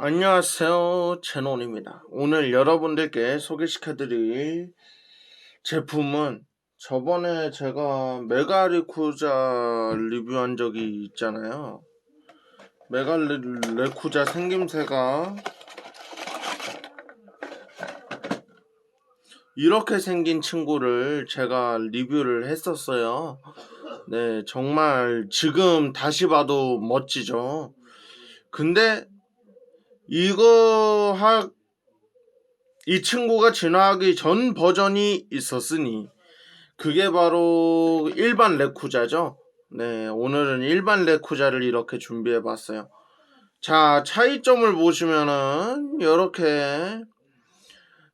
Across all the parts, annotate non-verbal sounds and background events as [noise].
안녕하세요. 제논입니다. 오늘 여러분들께 소개시켜 드릴 제품은 저번에 제가 메가리쿠자 리뷰한 적이 있잖아요. 메가리쿠자 생김새가 이렇게 생긴 친구를 제가 리뷰를 했었어요. 네, 정말 지금 다시 봐도 멋지죠. 근데 이거 하, 이 친구가 진화하기 전 버전이 있었으니 그게 바로 일반 레쿠자죠. 네, 오늘은 일반 레쿠자를 이렇게 준비해 봤어요. 자, 차이점을 보시면은 이렇게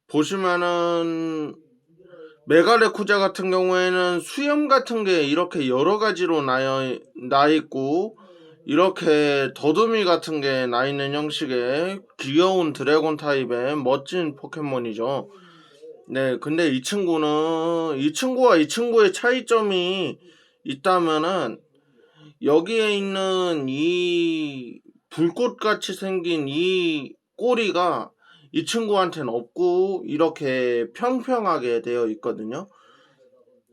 보시면은 메가 레쿠자 같은 경우에는 수염 같은 게 이렇게 여러 가지로 나, 나 있고 이렇게 더듬이 같은 게 나 있는 형식의 귀여운 드래곤 타입의 멋진 포켓몬이죠. 네, 근데 이 친구는 이 친구와 이 친구의 차이점이 있다면은 여기에 있는 이 불꽃같이 생긴 이 꼬리가 이 친구한테는 없고 이렇게 평평하게 되어 있거든요.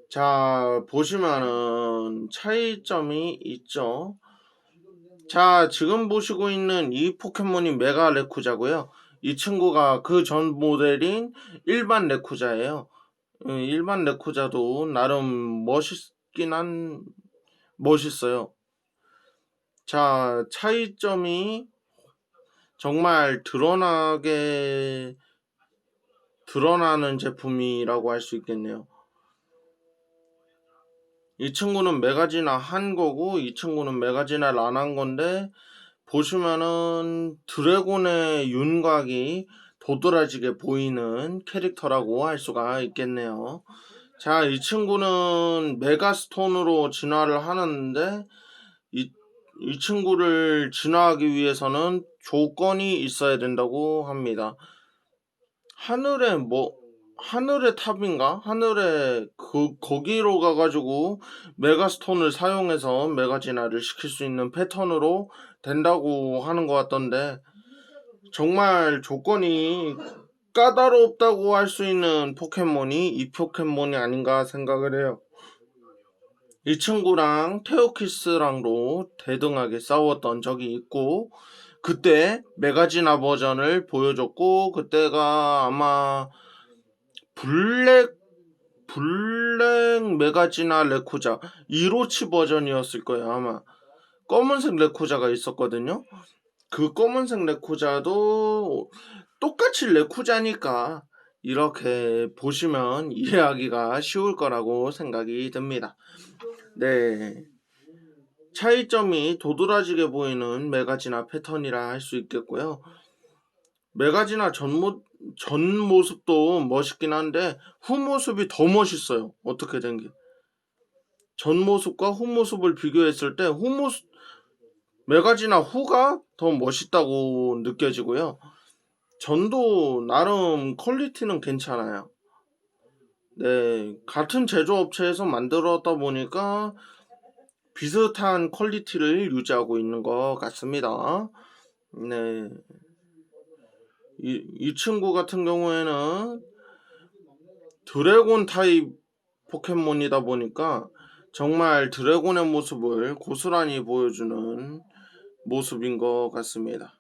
자, 보시면은 차이점이 있죠. 자, 지금 보시고 있는 이 포켓몬이 메가 레쿠자고요. 이 친구가 그 전 모델인 일반 레쿠자예요. 음, 일반 레쿠자도 나름 멋있긴 한 멋있어요. 자, 차이점이 정말 드러나게 드러나는 제품이라고 할 수 있겠네요. 이 친구는 메가지나 한 거고 이 친구는 메가지나를 안 한 건데 보시면은 드래곤의 윤곽이 도드라지게 보이는 캐릭터라고 할 수가 있겠네요. 자, 이 친구는 메가스톤으로 진화를 하는데 이, 이 친구를 진화하기 위해서는 조건이 있어야 된다고 합니다. 하늘에 뭐 하늘의 탑인가? 하늘에 그 거기로 가가지고 메가스톤을 사용해서 메가진화를 시킬 수 있는 패턴으로 된다고 하는 것 같던데 정말 조건이 까다롭다고 할 수 있는 포켓몬이 이 포켓몬이 아닌가 생각을 해요. 이 친구랑 테오키스랑도 대등하게 싸웠던 적이 있고 그때 메가지나 버전을 보여줬고 그때가 아마 블랙 블랙 메가지나 레쿠자 이로치 버전이었을 거예요 아마. 검은색 레쿠자가 있었거든요. 그 검은색 레쿠자도 똑같이 레쿠자니까 이렇게 보시면 이해하기가 쉬울 거라고 생각이 듭니다. 네. 차이점이 도드라지게 보이는 메가지나 패턴이라 할 수 있겠고요 메가지나 전모, 전 모습도 멋있긴 한데 후 모습이 더 멋있어요. 어떻게 된 게. 전 모습과 후 모습을 비교했을 때 후 모습 메가지나 후가 더 멋있다고 느껴지고요. 전도 나름 퀄리티는 괜찮아요. 네, 같은 제조업체에서 만들었다 보니까 비슷한 퀄리티를 유지하고 있는 것 같습니다. 네. 이, 이 친구 같은 경우에는 드래곤 타입 포켓몬이다 보니까 정말 드래곤의 모습을 고스란히 보여주는 모습인 것 같습니다.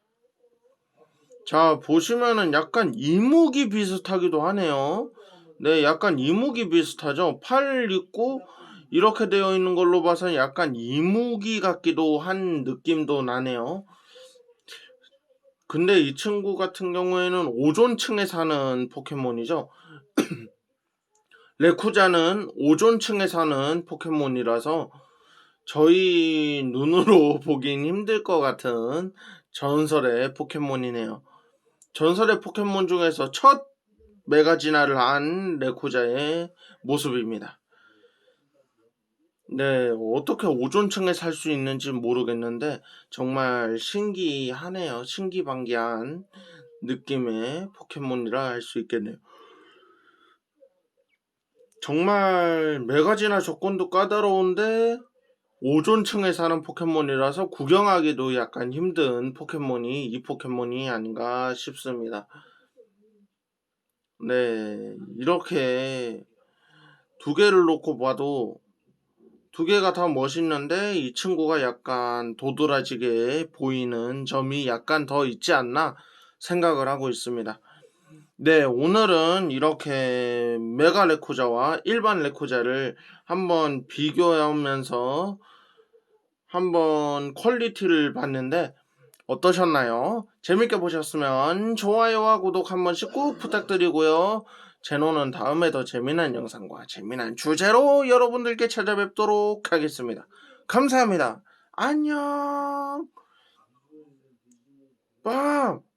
자, 보시면은 약간 이무기 비슷하기도 하네요. 네, 약간 이무기 비슷하죠? 팔 있고, 이렇게 되어 있는 걸로 봐서 약간 이무기 같기도 한 느낌도 나네요. 근데 이 친구 같은 경우에는 오존층에 사는 포켓몬이죠. [clears throat] 레쿠자는 오존층에 사는 포켓몬이라서 저희 눈으로 [laughs] 보긴 힘들 것 같은 전설의 포켓몬이네요. 전설의 포켓몬 중에서 첫 메가진화를 한 레쿠자의 모습입니다. 네, 어떻게 오존층에 살 수 있는지 모르겠는데 정말 신기하네요. 신기방기한 느낌의 포켓몬이라 할 수 있겠네요. 정말 메가지나 조건도 까다로운데 오존층에 사는 포켓몬이라서 구경하기도 약간 힘든 포켓몬이 이 포켓몬이 아닌가 싶습니다. 네, 이렇게 두 개를 놓고 봐도 두 개가 다 멋있는데 이 친구가 약간 도드라지게 보이는 점이 약간 더 있지 않나 생각을 하고 있습니다. 네, 오늘은 이렇게 메가 레코자와 일반 레코자를 한번 비교하면서 한번 퀄리티를 봤는데 어떠셨나요? 재밌게 보셨으면 좋아요와 구독 한 번씩 꾹 부탁드리고요. 제노는 다음에 더 재미난 영상과 재미난 주제로 여러분들께 찾아뵙도록 하겠습니다. 감사합니다. 안녕. 빰.